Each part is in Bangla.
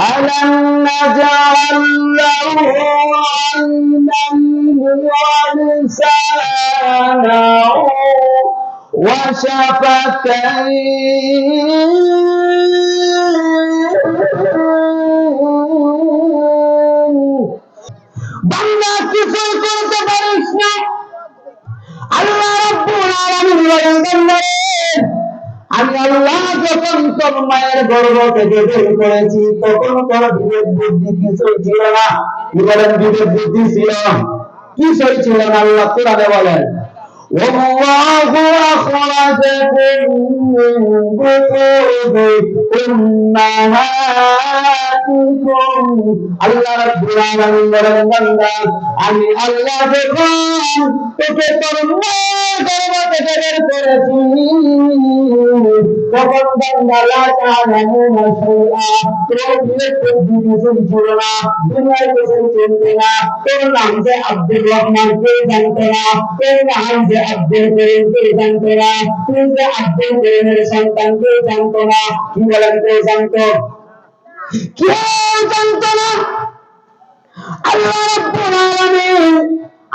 ألم نجعل له عينين ولسانا وشفتين বান্দা কিছুই করতে পারিস না আল্লাহ রাব্বুল আলামিন বলেন বান্দারে আমি আল্লাহ যখন তোর মায়ের গর্ব থেকে বের করেছি তখন তোর বিবেক বুদ্ধি কিছুই ছিল না? বিবেক বুদ্ধি ছিল কিছুই ছিল না? আল্লাহ কোরআনে বলেন والله أخرجكم من بطون أمهاتكم আল্লাহ রাব্বুল আলামিন বলেন বান্দা আমি আল্লাহ যখন তোকে তোর মায়ের গর্ভ থেকে বের করেছি তখন বান্দা লা তা'লামুনা শাইআ তোর বিবেক বুদ্ধি কিছুই ছিল না দুনিয়ার কিছুই চিনতে না তোর নাম যে আব্দুর রহমান কেউ জানতে না তোর নাম যে আব্দুল করিম কেউ জানতে না তুই যে আব্দুল করিমের সন্তান কেউ জানতো না কি বলেন কেউ জানতো কেউ জানতো না আল্লাহ রাব্বুল আলামিন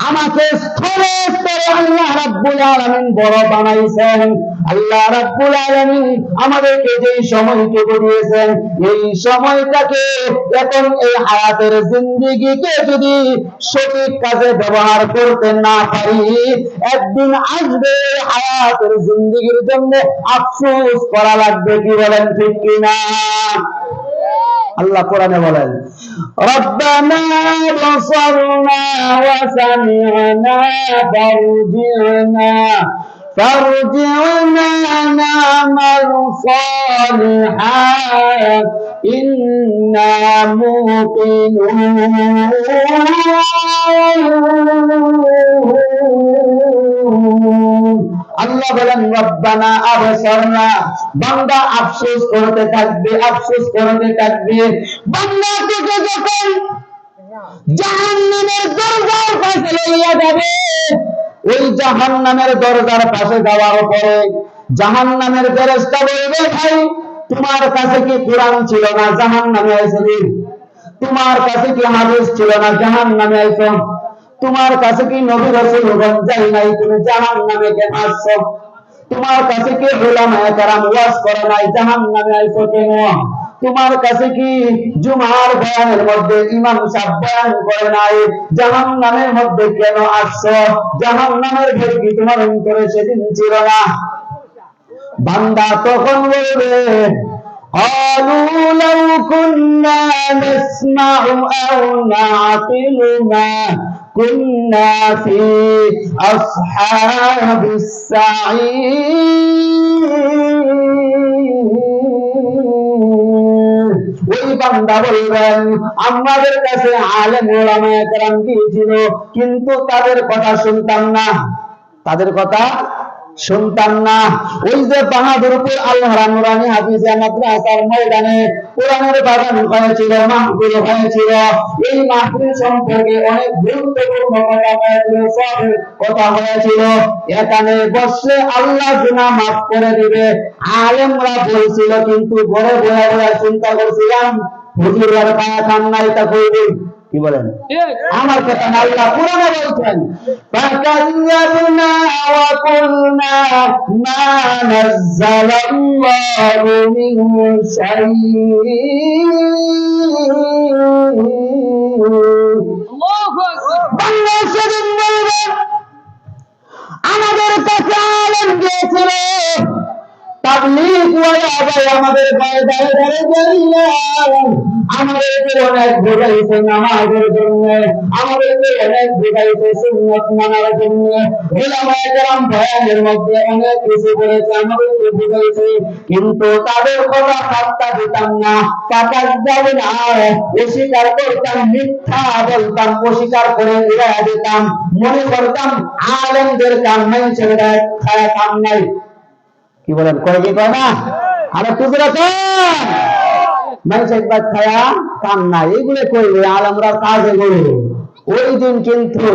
আমাকে স্থলে স্তরে আল্লাহ রাব্বুল আলামিন বড় বানাইছেন। আল্লাহ রাব্বুল আলামিন আমাদেরকে যে সময়টুকু দিয়েছেন এই সময়টাকে এখন এই হায়াতের জিন্দেগিকে যদি সঠিক কাজে ব্যবহার করতে না পারি, একদিন আসবে হায়াতের জিন্দেগির জন্য আফসোস করা লাগবে, কি বলেন ঠিক কিনা? আল্লাহ কোরআনে বলেন ربنا بصرنا وسمعنا فارجعنا فارجعنا نعمل صالحا إنا موقنون. আল্লাহ বলেন, রব্বানা, আবসারনা, বান্দা আফসোস করতে থাকবে, আফসোস করতে থাকবে। বান্দা যখন জাহান্নামের দরজার পাশে লইয়া যাবে, ওই জাহান্নামের দরজার পাশে যাওয়ার পরে জাহান্নামের ফেরেশতা বলবে, ভাই, তোমার কাছে কি কোরআন ছিল না? জাহান্নামে আইছিলি তোমার কাছে কি হাদিস ছিল না? জাহান্নামে আইছো তোমার কাছে কি নবী রাসূলগণ যাই নাই? তুমি জাহান্নামে কেন আসছো? তোমার কাছে কি উলামায়ে কেরাম ওয়াজ করে নাই? জাহান্নামে আইছো কেন? তোমার কাছে কি জুমার বয়ানের মধ্যে ইমাম সাহেব বয়ান করে নাই? জাহান্নামের মধ্যে কেন আসছো? জাহান্নামের ভয় কি তোমার অন্তরে সেদিন ছিল না? বান্দা তখন বলবে قالوا لو كنا نسمع أو نعقل ما كنا في أصحاب السعير ওই বান্দা বলবেন আমাদের কাছে আলেম ওলামায়ে কেরাম গিয়েছিল কিন্তু তাদের কথা শুনতাম না তাদের কথা শুনতাম না। ওই যে বাহাদুরপুর আল্লাহ নুরানি হাফিজা মাদ্রাসার ময়দানে কোরআনের বাগান হয়েছিল, মাহফিল হয়েছিল। এই মাহফিল সম্পর্কে অনেক গুরুত্বপূর্ণ কথা হয়েছিল, সব কথা হয়েছিল। এখানে বসে আল্লাহ গুনাহ মাফ করে দিবে। আলেমরা বলছিল, কিন্তু বসে বসে চিন্তা করছিলাম হুজুরের পায়া খান নাই তা কি বলেন? আমার কথা না আল্লাহ কোরআনে বলছেন ফাকাল্লাবনা ওয়া কুলনা মা নাযালাল্লাহু মিন শাইইন. বাংলা সেদিন বলবে আমাদের কাছে আলেম গিয়েছিল ভাই আমাদের গায়ে আমাদেরকে অনেক বোঝাইছে নামাজের জন্য আমাদেরকে অনেক বোঝাইছে সুন্নত মানার জন্য মনে নাই কি বলেন কয় কি কয় না? আরে টুকরা কর মানুষ একবার খায়া কাম না এগুলো করবে আর আমরা কাজে করব ওই দিন কিন্তু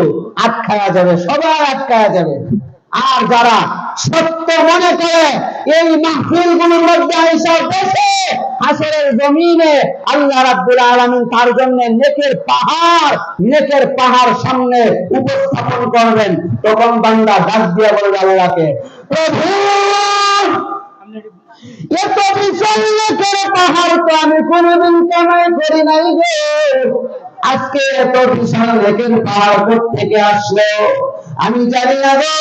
আটকায়া যাবে আটকায়া যাবে। আর যারা সত্য মনে করে এই মাহফিলগুলোর মধ্যে আইসা বসে আসরের জমিনে আল্লাহ রাব্বুল আলামিন তার জন্য নেকের পাহাড় নেকের পাহাড় সামনে উপস্থাপন করবেন। তখন বান্দা ডাক দিয়া বলবে আল্লাহকে প্রভু! এত বিশাল নেকের পাহাড় তো আমি কোনোদিন কামাই করি নাই গো আজকে এত বিশাল নেকের পাহাড় থেকে আসলো আমি জানি না গো,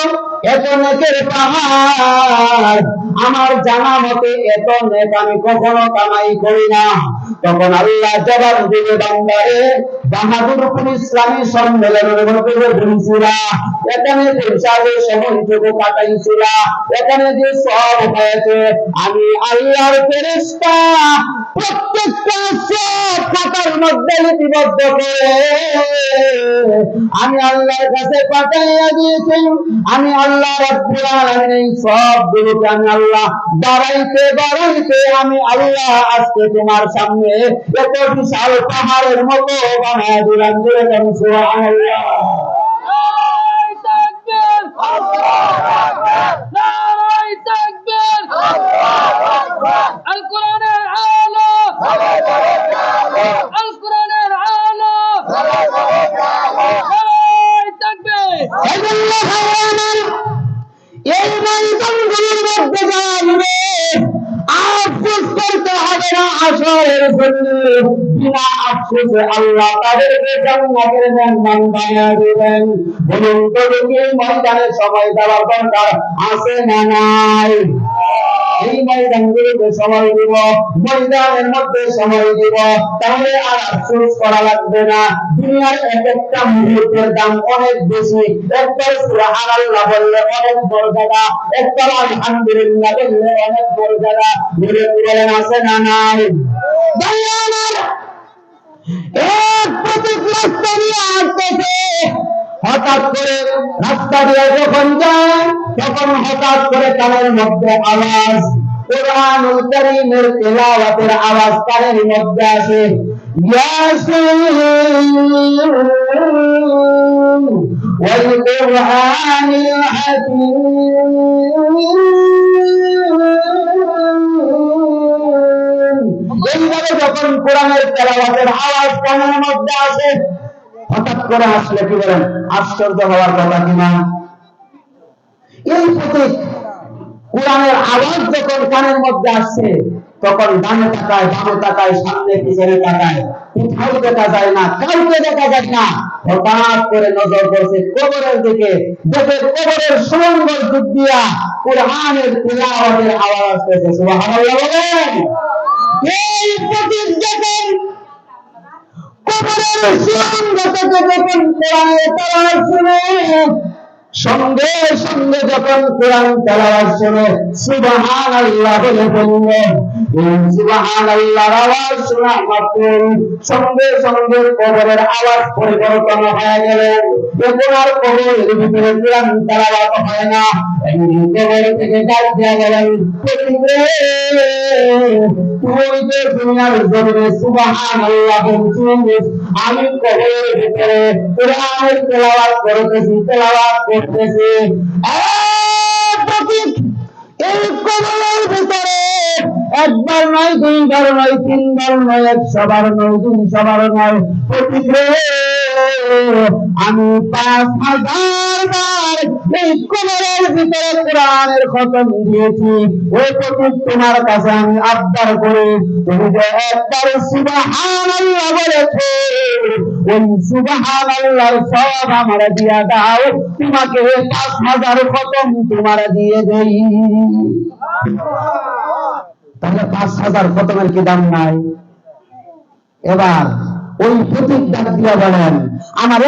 এত নেকের পাহাড়। আমার জানা মতে এত নেক আমি কখনো কামাই করি না। তখন আল্লাহ জবাব দিবে বান্দারে বাহাদুরপুর ইসলামী সম্মেলনের মধ্যে ঘুরছিলা এখানে পরিচালের সময়টুকু কাটাইছিলা এখানে যে সব হয়েছে, আমি আল্লাহর ফেরেশতা প্রত্যেকটা সব খাতার মধ্যে লিপিবদ্ধ করে, আমি আল্লাহর কাছে দিয়েছেন আমি আল্লাহ রাব্বুল আলামিন আমি আল্লাহ দাঁড়াইতে দাঁড়াইতে আমি আল্লাহ আজকে তোমার সামনে এত বিশাল পাহাড়ের মতো বানায় দিলাম সুবহানাল্লাহ নারায় তাকবীর নারায় তাকবীর আল কোরআনের আলো আল কোরআনের আলো নারায় তাকবীর এজন্য ভাই আমার এই ময়দানগুলোর মধ্যে যাবে আফসোস করতে হবে না আসরের জন্য আল্লাহ তাদেরকে জান্নাতের মেহমান বানিয়ে দিবেন। বলুন তো এই ময়দানে সময় দেওয়ার দরকার? আছে না নাই? এই ময়দানগুলোতে সময় দিব, ময়দানের মধ্যে সময় দিব। তাহলে আর আফসোস করা লাগবে না। দুনিয়ার এক একটা মুহূর্তের দাম অনেক বেশি। একবার সুবহানাল্লাহ বললে অনেক মর্যাদা, একবার আলহামদুলিল্লাহ বললে অনেক মর্যাদা। বলে বলেন, আছে না নাই ভাই আমার এক প্রতীক রাস্তা দিয়ে আসতেছে হঠাৎ করে রাস্তা দিয়ে যখন যায়, তখন হঠাৎ করে কানের মধ্যে আওয়াজ, কোরআনুল কারীমের তেলাওয়াতের আওয়াজ কানের মধ্যে আসে। কুরআনিল হাকীম এইভাবে যখন কোরআনের তেলাওয়াতের আওয়াজ কানের মধ্যে হঠাৎ করে আসলে কি বলেন? আশ্চর্য হওয়ার কথা কিনা এই প্রতীক কোরআনের আওয়াজ যখন কানের মধ্যে আসছে, তখন ডানে তাকায়, বামে তাকায়, সামনে পিছনে তাকায়। কোথাও দেখা যায় না, কাউকে দেখা যায় না। হঠাৎ করে নজর পড়ছে কবরের দিকে। দেখে কবরের সুন্দর দিক দিয়া কোরআনের তিলাওয়াতের আওয়াজ আসতেছে। সুবহানাল্লাহ এই প্রতীক যখন সঙ্গে সঙ্গে যখন কোরআন তারা শুনে সুবহানাল্লাহ বলে বলল আওয়াজ সঙ্গে সঙ্গে কবরের আওয়াজ পরিবর্তন হয়ে আর ভিতরে তেলাওয়াত হয় না। দুনিয়ার আমি করতেছি করতেছি। এই কবরের ভিতরে একবার নয়, দুইবার নয়, তিনবার নয়, একশোবার নয়, দুইশোবার নয়। প্রতীক রে আমি পাঁচ হাজার এই কবরের ভিতরে কোরআনের খতম দিয়েছি। ওই প্রতীক তোমার কাছে আমি আবদার করি। তুমি যে একবার সুবহানাল্লাহ বলেছ, ওই সুবহানাল্লাহর সব আমার দিয়া দাও। তোমাকে পাঁচ হাজার খতম তোমার দিয়ে দেই। তাহলে পাঁচ হাজার খতমের কি দাম নাই? এবার ওই প্রতীক ডাক দিয়া বলেন আমার